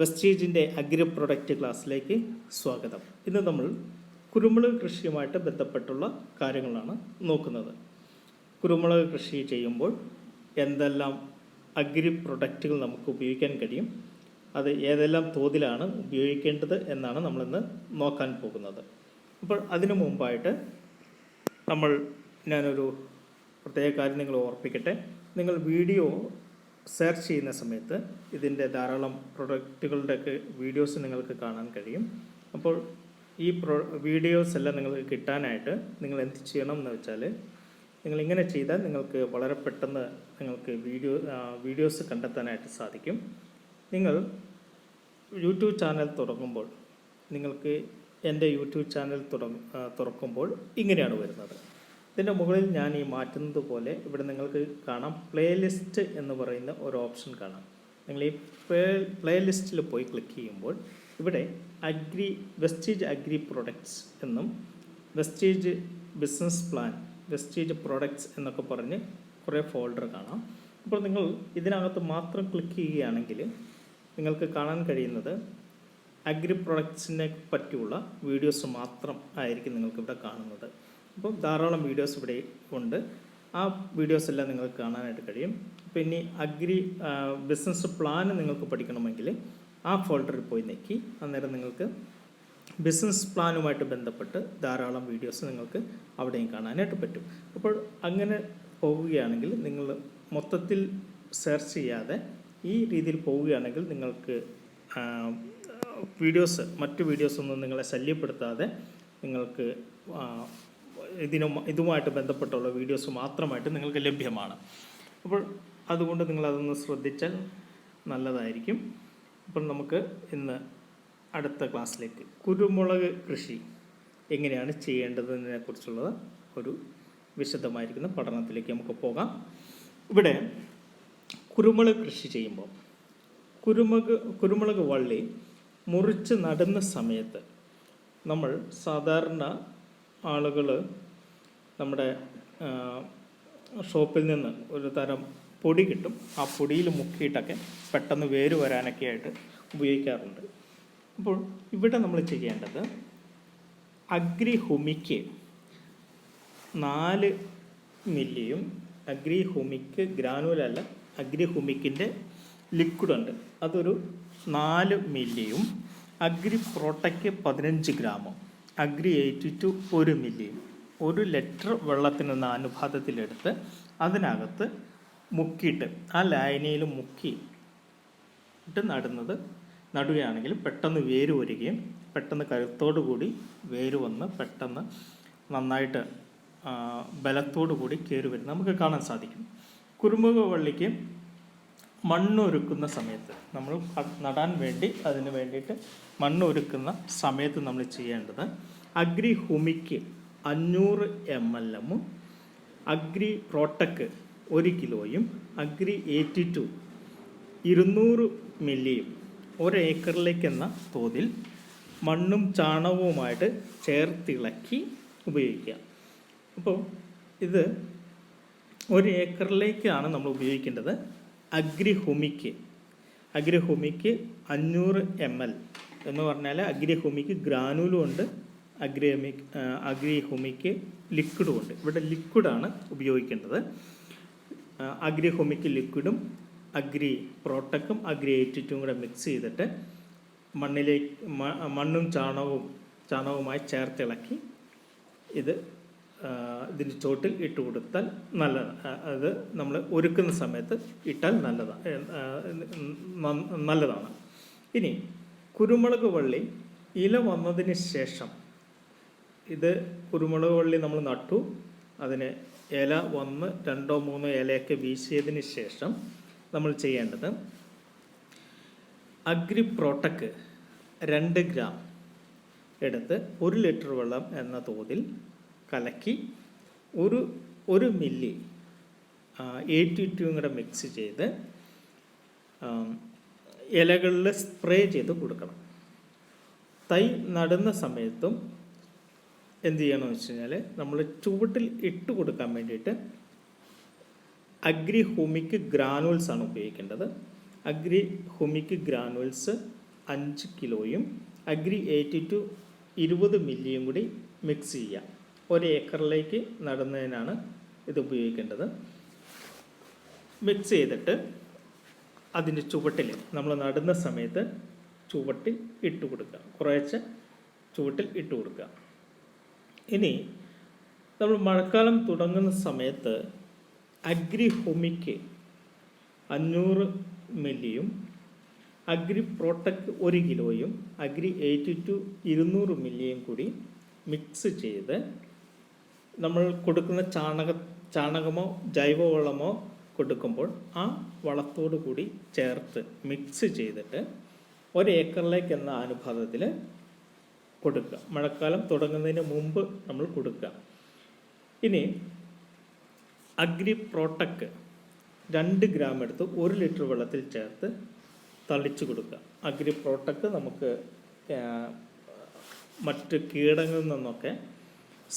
വെസ്റ്റീജിന്റെ agri product ക്ലാസ്സിലേക്ക് സ്വാഗതം. ഇന്ന് നമ്മൾ കുരുമുളക് കൃഷിയുമായിട്ട് ബന്ധപ്പെട്ടുള്ള കാര്യങ്ങളാണ് നോക്കുന്നത്. കുരുമുളക് കൃഷി ചെയ്യുമ്പോൾ എന്തെല്ലാം അഗ്രി പ്രൊഡക്റ്റുകൾ നമുക്ക് ഉപയോഗിക്കാൻ കഴിയും അത് ഏതെല്ലാം തോതിലാണ് ഉപയോഗിക്കേണ്ടത് എന്നാണ് നമ്മളിന്ന് നോക്കാൻ പോകുന്നത്. അപ്പോൾ അതിനു മുമ്പായിട്ട് നമ്മൾ ഞാനൊരു പ്രത്യേക കാര്യം നിങ്ങൾ ഓർപ്പിക്കട്ടെ. നിങ്ങൾ വീഡിയോ സെർച്ച് ചെയ്യുന്ന സമയത്ത് ഇതിന്റെ ധാരാളം പ്രൊഡക്റ്റുകളുടെയൊക്കെ വീഡിയോസ് നിങ്ങൾക്ക് കാണാൻ കഴിയും. അപ്പോൾ ഈ പ്രൊ വീഡിയോസ് എല്ലാം നിങ്ങൾക്ക് കിട്ടാനായിട്ട് നിങ്ങൾ എന്ത് ചെയ്യണം എന്ന് വെച്ചാൽ നിങ്ങൾ ഇങ്ങനെ ചെയ്താൽ നിങ്ങൾക്ക് വളരെ പെട്ടെന്ന് നിങ്ങൾക്ക് വീഡിയോ വീഡിയോസ് കണ്ടെത്താനായിട്ട് സാധിക്കും. നിങ്ങൾ യൂട്യൂബ് ചാനൽ തുടങ്ങുമ്പോൾ നിങ്ങൾക്ക് എന്റെ യൂട്യൂബ് ചാനൽ തുടങ്ങ തുറക്കുമ്പോൾ ഇങ്ങനെയാണ് വരുന്നത്. ഇതിന്റെ മുകളിൽ ഞാൻ ഈ മാറ്റുന്നത് പോലെ ഇവിടെ നിങ്ങൾക്ക് കാണാം. പ്ലേലിസ്റ്റ് എന്ന് പറയുന്ന ഒരു ഓപ്ഷൻ കാണാം. നിങ്ങൾ ഈ പ്ലേ പ്ലേലിസ്റ്റിൽ പോയി ക്ലിക്ക് ചെയ്യുമ്പോൾ ഇവിടെ അഗ്രി വെസ്റ്റേജ് അഗ്രി പ്രൊഡക്ട്സ് എന്നും wastage business plan wastage products എന്നൊക്കെ പറഞ്ഞ് കുറേ ഫോൾഡർ കാണാം. അപ്പോൾ നിങ്ങൾ ഇതിനകത്ത് മാത്രം ക്ലിക്ക് ചെയ്യുകയാണെങ്കിൽ നിങ്ങൾക്ക് കാണാൻ കഴിയുന്നത് അഗ്രി പ്രൊഡക്ട്സിനെ പറ്റിയുള്ള വീഡിയോസ് മാത്രം ആയിരിക്കും നിങ്ങൾക്ക് ഇവിടെ കാണുന്നത്. അപ്പോൾ ധാരാളം വീഡിയോസ് ഇവിടെ ഉണ്ട്. ആ വീഡിയോസ് എല്ലാം നിങ്ങൾക്ക് കാണാനായിട്ട് കഴിയും. പിന്നെ അഗ്രി ബിസിനസ് പ്ലാൻ നിങ്ങൾക്ക് പഠിക്കണമെങ്കിൽ ആ ഫോൾഡറിൽ പോയി ഞെക്കി അന്നേരം നിങ്ങൾക്ക് ബിസിനസ് പ്ലാനുമായിട്ട് ബന്ധപ്പെട്ട് ധാരാളം വീഡിയോസ് നിങ്ങൾക്ക് അവിടെയും കാണാനായിട്ട് പറ്റും. അപ്പോൾ അങ്ങനെ പോവുകയാണെങ്കിൽ നിങ്ങൾ മൊത്തത്തിൽ സെർച്ച് ചെയ്യാതെ ഈ രീതിയിൽ പോവുകയാണെങ്കിൽ നിങ്ങൾക്ക് വീഡിയോസ് മറ്റു വീഡിയോസ് ഒന്നും നിങ്ങളെ ശല്യപ്പെടുത്താതെ നിങ്ങൾക്ക് ഇതിനും ഇതുമായിട്ട് ബന്ധപ്പെട്ടുള്ള വീഡിയോസ് മാത്രമായിട്ട് നിങ്ങൾക്ക് ലഭ്യമാണ്. അപ്പോൾ അതുകൊണ്ട് നിങ്ങളതൊന്ന് ശ്രദ്ധിച്ചാൽ നല്ലതായിരിക്കും. അപ്പോൾ നമുക്ക് ഇന്ന് അടുത്ത ക്ലാസ്സിലേക്ക് കുരുമുളക് കൃഷി എങ്ങനെയാണ് ചെയ്യേണ്ടതിനെ കുറിച്ചുള്ളത് ഒരു വിശദമായിരിക്കുന്ന പഠനത്തിലേക്ക് നമുക്ക് പോകാം. ഇവിടെ കുരുമുളക് കൃഷി ചെയ്യുമ്പോൾ കുരുമുളക് കുരുമുളക് വള്ളി മുറിച്ച് നടുന്ന സമയത്ത് നമ്മൾ സാധാരണ ആളുകൾ നമ്മുടെ ഷോപ്പിൽ നിന്ന് ഒരു തരം പൊടി കിട്ടും. ആ പൊടിയിൽ മുക്കിയിട്ടൊക്കെ പെട്ടെന്ന് വേര് വരാനൊക്കെ ആയിട്ട് ഉപയോഗിക്കാറുണ്ട്. അപ്പോൾ ഇവിടെ നമ്മൾ ചെയ്യേണ്ടത് അഗ്രി ഹുമിക്ക് നാല് മില്ലിയും അഗ്രി ഹുമിക്ക് ഗ്രാനുവലല്ല അഗ്രി ഹുമിക്കിന്റെ ലിക്വിഡ് ഉണ്ട്. അതൊരു നാല് മില്ലിയും അഗ്രി പ്രോട്ടയ്ക്ക് പതിനഞ്ച് ഗ്രാമും അഗ്രി എയ്റ്റി ടു ഒരു മില്ലിയും. ഒരു ലിറ്റർ വെള്ളത്തിന് നിന്ന് അനുപാതത്തിലെടുത്ത് അതിനകത്ത് മുക്കിയിട്ട് ആ ലായനിയിൽ മുക്കി ഇട്ട് നടുന്നത് നടുകയാണെങ്കിൽ പെട്ടെന്ന് വേര് വരികയും പെട്ടെന്ന് കരുത്തോടു കൂടി വേര് വന്ന് പെട്ടെന്ന് നന്നായിട്ട് ബലത്തോടു കൂടി കയറി വരും നമുക്ക് കാണാൻ സാധിക്കും. കുരുമുക വള്ളിക്ക് മണ്ണൊരുക്കുന്ന സമയത്ത് നമ്മൾ നടാൻ വേണ്ടി അതിന് വേണ്ടിയിട്ട് മണ്ണൊരുക്കുന്ന സമയത്ത് നമ്മൾ ചെയ്യേണ്ടത് അഗ്രി ഹുമിക്ക് അഞ്ഞൂറ് എം എൽ എമ്മും അഗ്രി പ്രോട്ടക്ക് ഒരു കിലോയും അഗ്രി എയ്റ്റി ടു ഇരുന്നൂറ് മില്ലിയും ഒരേക്കറിലേക്കെന്ന തോതിൽ മണ്ണും ചാണകവുമായിട്ട് ചേർത്തിളക്കി ഉപയോഗിക്കുക. അപ്പോൾ ഇത് ഒരു ഏക്കറിലേക്കാണ് നമ്മൾ ഉപയോഗിക്കേണ്ടത് അഗ്രിഹുമിക്ക് അഗ്രിഹുമിക്ക് അഗ്രി ഹുമിക്ക് അഞ്ഞൂറ് എം എൽ എന്ന് പറഞ്ഞാൽ അഗ്രിഹുമിക്ക് ഗ്രാനുലും ഉണ്ട് അഗ്രി ഹുമിക്ക് അഗ്രി ഹുമിക്ക് ലിക്വിഡും ഉണ്ട്. ഇവിടെ ലിക്വിഡാണ് ഉപയോഗിക്കേണ്ടത്. അഗ്രിഹോമിക്ക് അഗ്രി ഹുമിക്ക് ലിക്വിഡും അഗ്രി പ്രോട്ടക്കും അഗ്രി എയ്റ്റിറ്റും കൂടെ മിക്സ് ചെയ്തിട്ട് മണ്ണിലേക്ക് മണ്ണും ചാണകവും ചാണകവുമായി ചേർത്തിളക്കി ഇത് ഇതിന് ചോട്ടിൽ ഇട്ട് കൊടുത്താൽ നല്ലതാണ്. അത് നമ്മൾ ഒരുക്കുന്ന സമയത്ത് ഇട്ടാൽ നല്ലതാണ് നല്ലതാണ്. ഇനി കുരുമുളക് വള്ളി ഇല വന്നതിന് ശേഷം ഇത് കുരുമുളക് വള്ളി നമ്മൾ നട്ടു. അതിന് ഇല വന്ന് രണ്ടോ മൂന്നോ ഇലയൊക്കെ വീശിയതിന് ശേഷം നമ്മൾ ചെയ്യേണ്ടത് അഗ്രി പ്രോട്ടക്ക് രണ്ട് ഗ്രാം എടുത്ത് ഒരു ലിറ്റർ വെള്ളം എന്ന തോതിൽ കലക്കി ഒരു ഒരു മില്ലി എയ്റ്റി ടൂയും കൂടെ മിക്സ് ചെയ്ത് ഇലകളിൽ സ്പ്രേ ചെയ്ത് കൊടുക്കണം. തൈ നടുന്ന സമയത്തും എന്ത് ചെയ്യണമെന്ന് വെച്ച് കഴിഞ്ഞാൽ നമ്മൾ ചുവട്ടിൽ ഇട്ട് കൊടുക്കാൻ വേണ്ടിയിട്ട് അഗ്രി ഹുമിക് ഗ്രാനുവൽസ് ആണ് ഉപയോഗിക്കേണ്ടത്. അഗ്രി ഹുമിക് ഗ്രാനുവൽസ് അഞ്ച് കിലോയും അഗ്രി എയ്റ്റി ടു ഇരുപത് മില്ലിയും കൂടി മിക്സ് ചെയ്യുക. ഒരു ഏക്കറിലേക്ക് നടുന്നതിനാണ് ഇത് ഉപയോഗിക്കേണ്ടത്. മിക്സ് ചെയ്തിട്ട് അതിന്റെ ചുവട്ടിൽ നമ്മൾ നടുന്ന സമയത്ത് ചുവട്ടിൽ ഇട്ട് കൊടുക്കുക. കുറേശ്ശെ ചുവട്ടിൽ ഇട്ട് കൊടുക്കുക. ഇനി നമ്മൾ മഴക്കാലം തുടങ്ങുന്ന സമയത്ത് അഗ്രി ഹുമിക്ക് അഞ്ഞൂറ് മില്ലിയും അഗ്രി പ്രോട്ടക്ട് ഒരു കിലോയും അഗ്രി എയ്റ്റി ടു ഇരുന്നൂറ് മില്ലിയും കൂടി മിക്സ് ചെയ്ത് നമ്മൾ കൊടുക്കുന്ന ചാണക ചാണകമോ ജൈവവളമോ കൊടുക്കുമ്പോൾ ആ വളത്തോടു കൂടി ചേർത്ത് മിക്സ് ചെയ്തിട്ട് ഒരു ഏക്കറിലേക്ക് എന്ന അനുപാതത്തിൽ കൊടുക്കുക. മഴക്കാലം തുടങ്ങുന്നതിന് മുമ്പ് നമ്മൾ കൊടുക്കുക. ഇനി അഗ്രി പ്രോട്ടക്ക് രണ്ട് ഗ്രാം എടുത്ത് ഒരു ലിറ്റർ വെള്ളത്തിൽ ചേർത്ത് തളിച്ചു കൊടുക്കുക. അഗ്രി പ്രോട്ടക്ക് നമുക്ക് മറ്റ് കീടങ്ങളിൽ നിന്നൊക്കെ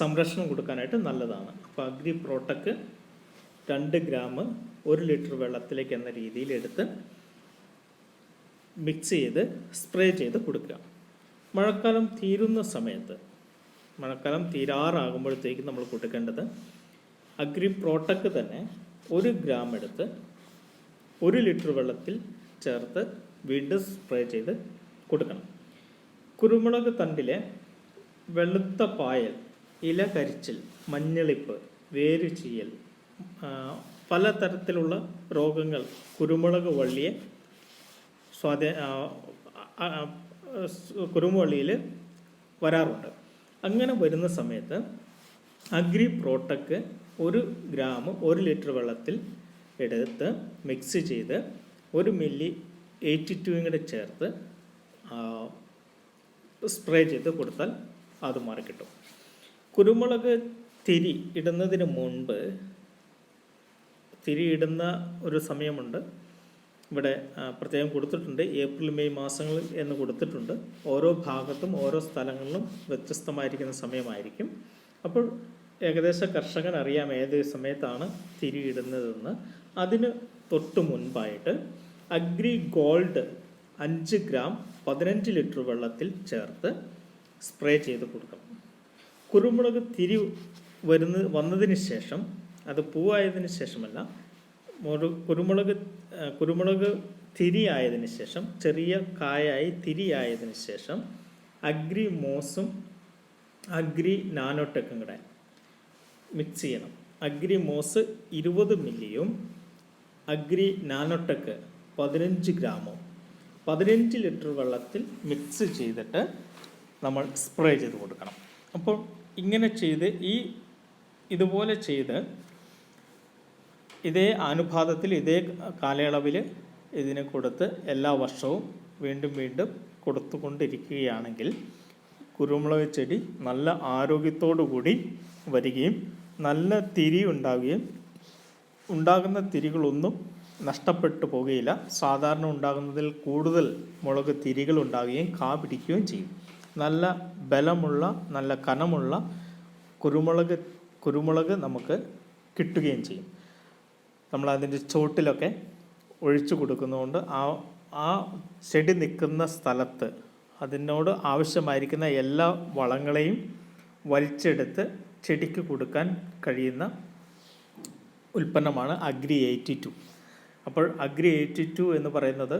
സംരക്ഷണം കൊടുക്കാനായിട്ട് നല്ലതാണ്. അപ്പോൾ അഗ്രി പ്രോട്ടക്ക് രണ്ട് ഗ്രാം ഒരു ലിറ്റർ വെള്ളത്തിലേക്ക് എന്ന രീതിയിൽ എടുത്ത് മിക്സ് ചെയ്ത് സ്പ്രേ ചെയ്ത് കൊടുക്കുക. മഴക്കാലം തീരുന്ന സമയത്ത് മഴക്കാലം തീരാറാകുമ്പോഴത്തേക്ക് നമ്മൾ കൊടുക്കേണ്ടത് അഗ്രി പ്രോട്ടക്ക് തന്നെ ഒരു ഗ്രാം എടുത്ത് ഒരു ലിറ്റർ വെള്ളത്തിൽ ചേർത്ത് വീണ്ടും സ്പ്രേ ചെയ്ത് കൊടുക്കണം. കുരുമുളക് തണ്ടിലെ വെളുത്ത പായൽ ഇല കരിച്ചിൽ മഞ്ഞളിപ്പ് വേരുചീയൽ പലതരത്തിലുള്ള രോഗങ്ങൾ കുരുമുളക് വള്ളിയെ സ്വാധീ ആ, ആ, ആ, സ് കുരുമുവള്ളിയിൽ വരാറുണ്ട്. അങ്ങനെ വരുന്ന സമയത്ത് അഗ്രി പ്രോട്ടക്ക് ഒരു ഗ്രാം ഒരു ലിറ്റർ വെള്ളത്തിൽ എടുത്ത് മിക്സ് ചെയ്ത് ഒരു മില്ലി എയ്റ്റി ടുവും കൂടെ ചേർത്ത് സ്പ്രേ ചെയ്ത് കൊടുത്താൽ അത് മാറിക്കിട്ടും കുരുമുളക് തിരി ഇടുന്നതിന് മുൻപ് തിരി ഇടുന്ന ഒരു സമയമുണ്ട്. ഇവിടെ പ്രത്യേകം കൊടുത്തിട്ടുണ്ട്. ഏപ്രിൽ മെയ് മാസങ്ങളിൽ എന്ന് കൊടുത്തിട്ടുണ്ട്. ഓരോ ഭാഗത്തും ഓരോ സ്ഥലങ്ങളിലും വ്യത്യസ്തമായിരിക്കുന്ന സമയമായിരിക്കും. അപ്പോൾ ഏകദേശം കർഷകൻ അറിയാം ഏത് സമയത്താണ് തിരിയിടുന്നതെന്ന്. അതിന് തൊട്ട് മുൻപായിട്ട് അഗ്രി ഗോൾഡ് അഞ്ച് ഗ്രാം പതിനഞ്ച് ലിറ്റർ വെള്ളത്തിൽ ചേർത്ത് സ്പ്രേ ചെയ്ത് കൊടുക്കണം. കുരുമുളക് തിരി വരുന്ന വന്നതിന് ശേഷം അത് പൂവായതിന് ശേഷമല്ല ഒരു കുരുമുളക് കുരുമുളക് തിരിയായതിന് ശേഷം ചെറിയ കായായി തിരിയായതിനു ശേഷം അഗ്രി മോസും അഗ്രി നാനോടെക്കും കൂടെ മിക്സ് ചെയ്യണം. അഗ്രി മോസ് ഇരുപത് മില്ലിയും അഗ്രി നാനോടെക്ക് പതിനഞ്ച് ഗ്രാമും. പതിനഞ്ച് ലിറ്റർ വെള്ളത്തിൽ മിക്സ് ചെയ്തിട്ട് നമ്മൾ സ്പ്രേ ചെയ്ത് കൊടുക്കണം. അപ്പോൾ ഇങ്ങനെ ചെയ്ത് ഈ ഇതുപോലെ ചെയ്ത് ഇതേ അനുപാതത്തിൽ ഇതേ കാലയളവിൽ ഇതിന് കൊടുത്ത് എല്ലാ വർഷവും വീണ്ടും വീണ്ടും കൊടുത്തുകൊണ്ടിരിക്കുകയാണെങ്കിൽ കുരുമുളക് ചെടി നല്ല ആരോഗ്യത്തോടു കൂടി വരികയും നല്ല തിരി ഉണ്ടാവുകയും ഉണ്ടാകുന്ന തിരികളൊന്നും നഷ്ടപ്പെട്ടു പോകുകയില്ല. സാധാരണ ഉണ്ടാകുന്നതിൽ കൂടുതൽ മുളക് തിരികൾ ഉണ്ടാകുകയും കാ പിടിക്കുകയും ചെയ്യും. നല്ല ബലമുള്ള നല്ല കനമുള്ള കുരുമുളക് കുരുമുളക് നമുക്ക് കിട്ടുകയും ചെയ്യും. നമ്മൾ അതിന്റെ ചോട്ടിലൊക്കെ ഒഴിച്ചു കൊടുക്കുന്നതുകൊണ്ട് ആ ആ ചെടി നിൽക്കുന്ന സ്ഥലത്ത് അതിനോട് ആവശ്യമായിരിക്കുന്ന എല്ലാ വളങ്ങളെയും വലിച്ചെടുത്ത് ചെടിക്ക് കൊടുക്കാൻ കഴിയുന്ന ഉൽപ്പന്നമാണ് അഗ്രി എയ്റ്റി ടു. അപ്പോൾ അഗ്രി എയ്റ്റി ടു എന്ന് പറയുന്നത്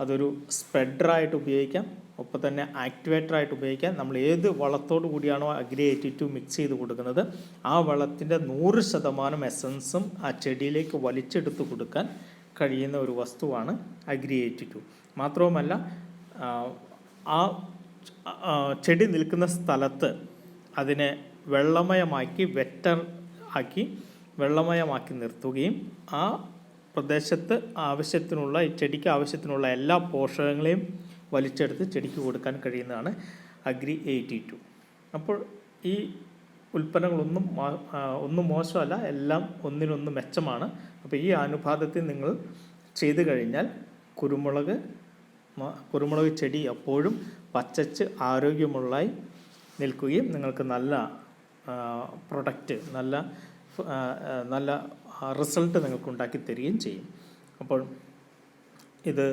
അതൊരു സ്പ്രെഡറായിട്ട് ഉപയോഗിക്കാം. ഒപ്പം തന്നെ ആക്ടിവേറ്ററായിട്ട് ഉപയോഗിക്കാം. നമ്മൾ ഏത് വളത്തോടു കൂടിയാണോ അഗ്രി എയ്റ്റി ടു മിക്സ് ചെയ്ത് കൊടുക്കുന്നത് ആ വളത്തിന്റെ നൂറ് ശതമാനം എസൻസും ആ ചെടിയിലേക്ക് വലിച്ചെടുത്ത് കൊടുക്കാൻ കഴിയുന്ന ഒരു വസ്തുവാണ് അഗ്രി എയ്റ്റി ടു മാത്രവുമല്ല ആ, ചെടി നിൽക്കുന്ന സ്ഥലത്ത് അതിനെ വെള്ളമയമാക്കി വെറ്റർ ആക്കി വെള്ളമയമാക്കി നിർത്തുകയും ആ പ്രദേശത്ത് ആവശ്യത്തിനുള്ള ചെടിക്ക് ആവശ്യത്തിനുള്ള എല്ലാ പോഷകങ്ങളെയും വലിച്ചെടുത്ത് ചെടിക്ക് കൊടുക്കാൻ കഴിയുന്നതാണ് അഗ്രി എയ്റ്റി ടു. അപ്പോൾ ഈ ഉൽപ്പന്നങ്ങളൊന്നും ഒന്നും മോശമല്ല എല്ലാം ഒന്നിനൊന്ന് മെച്ചമാണ്. അപ്പോൾ ഈ അനുപാതത്തിൽ നിങ്ങൾ ചെയ്തു കഴിഞ്ഞാൽ കുരുമുളക് കുരുമുളക് ചെടി എപ്പോഴും പച്ചച്ച് ആരോഗ്യമുള്ളതായി നിൽക്കുകയും നിങ്ങൾക്ക് നല്ല പ്രൊഡക്റ്റ് നല്ല നല്ല റിസൾട്ട് നിങ്ങൾക്ക് ഉണ്ടാക്കി തരികയും ചെയ്യും. അപ്പോൾ ഇത്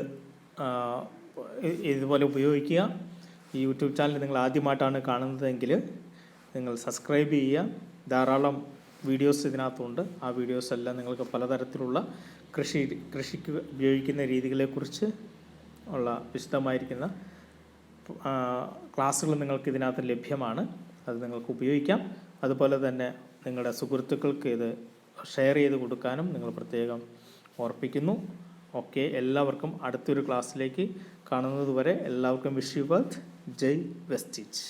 ഇതുപോലെ ഉപയോഗിക്കുക. ഈ യൂട്യൂബ് ചാനൽ നിങ്ങൾ ആദ്യമായിട്ടാണ് കാണുന്നതെങ്കിൽ നിങ്ങൾ സബ്സ്ക്രൈബ് ചെയ്യുക. ധാരാളം വീഡിയോസ് ഇതിനകത്തുണ്ട്. ആ വീഡിയോസ് എല്ലാം നിങ്ങൾക്ക് പലതരത്തിലുള്ള കൃഷി കൃഷിക്ക് ഉപയോഗിക്കുന്ന രീതികളെക്കുറിച്ച് ഉള്ള വിശദമായിരിക്കുന്ന ക്ലാസ്സുകൾ നിങ്ങൾക്ക് ഇതിനകത്ത് ലഭ്യമാണ്. അത് നിങ്ങൾക്ക് ഉപയോഗിക്കാം. അതുപോലെ തന്നെ നിങ്ങളുടെ സുഹൃത്തുക്കൾക്ക് ഇത് ഷെയർ ചെയ്ത് കൊടുക്കാനും നിങ്ങൾ പ്രത്യേകം ഓർപ്പിക്കുന്നു. ഓക്കെ എല്ലാവർക്കും അടുത്തൊരു ക്ലാസ്സിലേക്ക് കാണുന്നതുവരെ എല്ലാവർക്കും വിഷ് യു ജയ് വെസ്റ്റീച്ച്